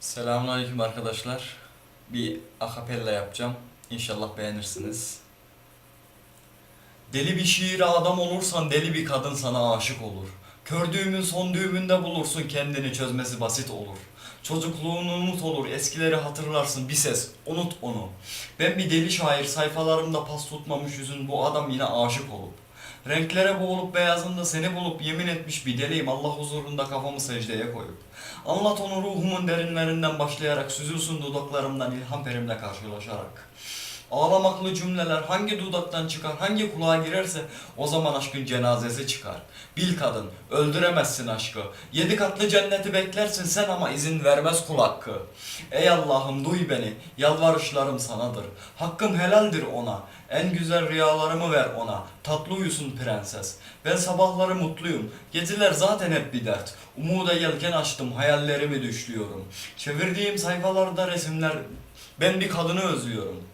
Selamünaleyküm arkadaşlar. Bir akapella yapacağım. İnşallah beğenirsiniz. Deli bir şiire adam olursan deli bir kadın sana aşık olur. Kör düğümün son düğümünde bulursun kendini çözmesi basit olur. Çocukluğunu unut olur, eskileri hatırlarsın bir ses, unut onu. Ben bir deli şair, sayfalarımda pas tutmamış yüzün bu adam yine aşık olup. Renklere boğulup beyazında seni bulup yemin etmiş bir deliyim Allah huzurunda kafamı secdeye koyup. Anlat onu ruhumun derinlerinden başlayarak süzülsün dudaklarımdan ilham perimle karşılaşarak. Ağlamaklı cümleler hangi dudaktan çıkar, hangi kulağa girerse o zaman aşkın cenazesi çıkar. Bil kadın, öldüremezsin aşkı. Yedi katlı cenneti beklersin sen ama izin vermez kul hakkı. Ey Allah'ım duy beni, yalvarışlarım sanadır. Hakkım helaldir ona. En güzel rüyalarımı ver ona. Tatlı uyusun prenses. Ben sabahları mutluyum. Geceler zaten hep bir dert. Umuda yelken açtım, hayallerimi düşlüyorum. Çevirdiğim sayfalarda resimler, ben bir kadını özlüyorum.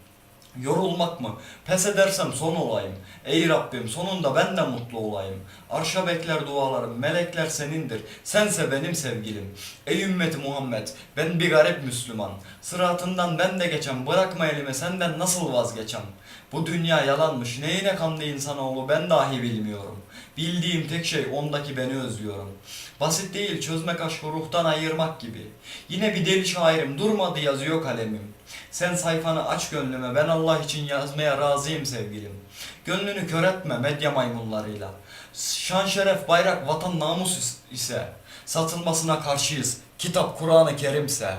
Yorulmak mı? Pes edersem son olayım. Ey Rabbim sonunda ben de mutlu olayım. Arşa bekler dualarım, melekler senindir. Sense benim sevgilim. Ey ümmeti Muhammed, ben bir garip Müslüman. Sıratından ben de geçem, bırakma elimi senden nasıl vazgeçem? Bu dünya yalanmış, neyine kandı insanoğlu ben dahi bilmiyorum. Bildiğim tek şey ondaki beni özlüyorum. Basit değil çözmek aşkı ruhtan ayırmak gibi. Yine bir deli şairim durmadı yazıyor kalemim. Sen sayfanı aç gönlüme ben Allah için yazmaya razıyım sevgilim. Gönlünü kör etme medya maymunlarıyla. Şan şeref bayrak vatan namus ise satılmasına karşıyız. Kitap Kur'an-ı Kerimse.